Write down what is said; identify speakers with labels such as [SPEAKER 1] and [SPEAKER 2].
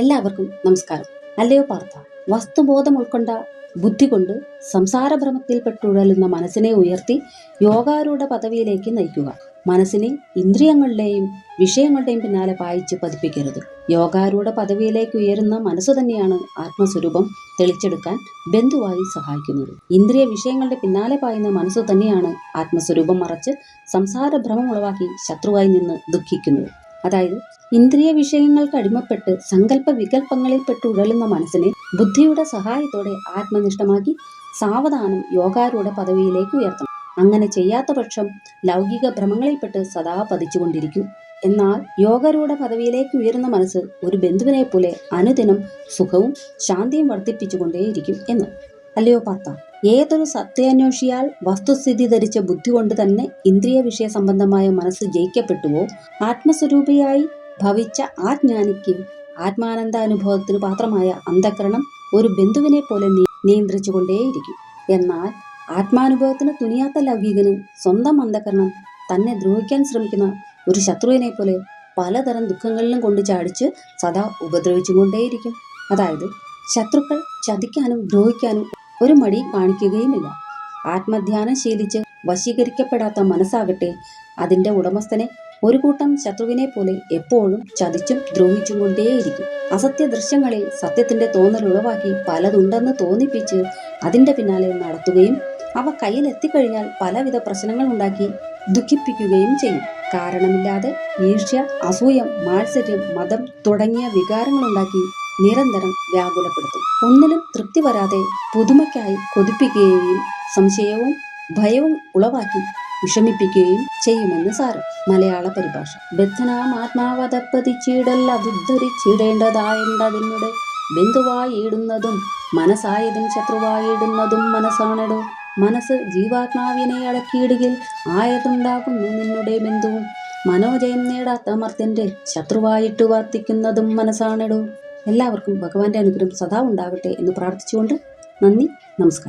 [SPEAKER 1] എല്ലാവർക്കും നമസ്കാരം. അല്ലയോ പാർത്ഥ വസ്തുബോധം ഉൾക്കൊണ്ട ബുദ്ധി കൊണ്ട് സംസാരഭ്രമത്തിൽപ്പെട്ടുഴലുന്ന മനസ്സിനെ ഉയർത്തി യോഗാരൂഢ പദവിയിലേക്ക് നയിക്കുക. മനസ്സിനെ ഇന്ദ്രിയങ്ങളുടെയും വിഷയങ്ങളുടെയും പിന്നാലെ പായിച്ച് പതിപ്പിക്കരുത്. യോഗാരൂഢ പദവിയിലേക്ക് ഉയരുന്ന മനസ്സ് തന്നെയാണ് ആത്മസ്വരൂപം തെളിച്ചെടുക്കാൻ ബന്ധുവായി സഹായിക്കുന്നത്. ഇന്ദ്രിയ വിഷയങ്ങളുടെ പിന്നാലെ പായുന്ന മനസ്സ് തന്നെയാണ് ആത്മസ്വരൂപം മറച്ച് സംസാരഭ്രമം ഉളവാക്കി ശത്രുവായി നിന്ന് ദുഃഖിക്കുന്നത്. അതായത് ഇന്ദ്രിയ വിഷയങ്ങൾക്ക് അടിമപ്പെട്ട് സങ്കല്പ വികല്പങ്ങളിൽപ്പെട്ട് ഉഴലുന്ന മനസ്സിനെ ബുദ്ധിയുടെ സഹായത്തോടെ ആത്മനിഷ്ഠമാക്കി സാവധാനം യോഗാരൂഢ പദവിയിലേക്ക് ഉയർത്തണം. അങ്ങനെ ചെയ്യാത്ത പക്ഷം ലൗകിക ഭ്രമങ്ങളിൽപ്പെട്ട് സദാ പതിച്ചുകൊണ്ടിരിക്കും. എന്നാൽ യോഗാരൂഢ പദവിയിലേക്ക് ഉയരുന്ന മനസ്സ് ഒരു ബന്ധുവിനെ പോലെ അനുദിനം സുഖവും ശാന്തിയും വർദ്ധിപ്പിച്ചുകൊണ്ടേയിരിക്കും എന്ന്. അല്ലയോ പാർത്ത ഏതൊരു സത്യാന്വേഷിയാൽ വസ്തുസ്ഥിതി ധരിച്ച ബുദ്ധി കൊണ്ട് തന്നെ ഇന്ദ്രിയ വിഷയ സംബന്ധമായ മനസ്സ് ജയിക്കപ്പെട്ടുവോ? ആത്മസ്വരൂപിയായി ഭവിച്ച ആ ആജ്ഞാനിക്ക് ആത്മാനന്ദാനുഭവത്തിന് പാത്രമായ അന്ധകരണം ഒരു ബന്ധുവിനെ പോലെ നിയന്ത്രിച്ചുകൊണ്ടേയിരിക്കും എന്നാൽ ആത്മാനുഭവത്തിന് തുനിയാത്ത ലൗകികന് സ്വന്തം അന്ധകരണം തന്നെ ദ്രോഹിക്കാൻ ശ്രമിക്കുന്ന ഒരു ശത്രുവിനെ പോലെ പലതരം ദുഃഖങ്ങളിലും കൊണ്ട് ചാടിച്ച് സദാ ഉപദ്രവിച്ചുകൊണ്ടേയിരിക്കും അതായത് ശത്രുക്കൾ ചതിക്കാനും ദ്രോഹിക്കാനും ഒരു മടി കാണിക്കുകയുമില്ല. ആത്മധ്യാനം ശീലിച്ച് വശീകരിക്കപ്പെടാത്ത മനസ്സാകട്ടെ അതിന്റെ ഉടമസ്ഥനെ ഒരു കൂട്ടം ശത്രുവിനെ പോലെ എപ്പോഴും ചതിച്ചും ദ്രോഹിച്ചും കൊണ്ടേയിരിക്കും അസത്യ ദൃശ്യങ്ങളിൽ സത്യത്തിന്റെ തോന്നൽ ഉളവാക്കി പലതുണ്ടെന്ന് തോന്നിപ്പിച്ച് അതിന്റെ പിന്നാലെ നടത്തുകയും അവ കയ്യിലെത്തിക്കഴിഞ്ഞാൽ പലവിധ പ്രശ്നങ്ങൾ ഉണ്ടാക്കി ദുഃഖിപ്പിക്കുകയും ചെയ്യും. കാരണമില്ലാതെ ഈർഷ്യ അസൂയം മാത്സര്യം മതം തുടങ്ങിയ വികാരങ്ങളുണ്ടാക്കി നിരന്തരം വ്യാകുലപ്പെടുത്തും. ഒന്നിലും തൃപ്തി വരാതെ പുതുമയ്ക്കായി കൊതിപ്പിക്കുകയും സംശയവും ഭയവും ഉളവാക്കി വിഷമിപ്പിക്കുകയും ചെയ്യുമെന്ന് സാരം. മലയാള പരിഭാഷ. ബദ്ധനാം ആത്മാവതപ്പതിച്ചിടൽ അതുദ്ധരിച്ചിടേണ്ടതായേണ്ടതിനുടെ ബന്ധുവായിടുന്നതും മനസ്സായതും ശത്രുവായിടുന്നതും മനസ്സാണെടോ മനസ്സ് ജീവാത്മാവിനെ അടക്കിയിടുകിൽ ആയതുണ്ടാകുന്നു നിന്നുടെ ബന്ധുവും. മനോജയം നേടാത്ത മർത്യന്റെ ശത്രുവായിട്ട് വർത്തിക്കുന്നതും മനസ്സാണെടോ. എല്ലാവർക്കും ഭഗവാന്റെ അനുഗ്രഹം സദാ ഉണ്ടാകട്ടെ എന്ന് പ്രാർത്ഥിച്ചുകൊണ്ട് നന്ദി നമസ്കാരം.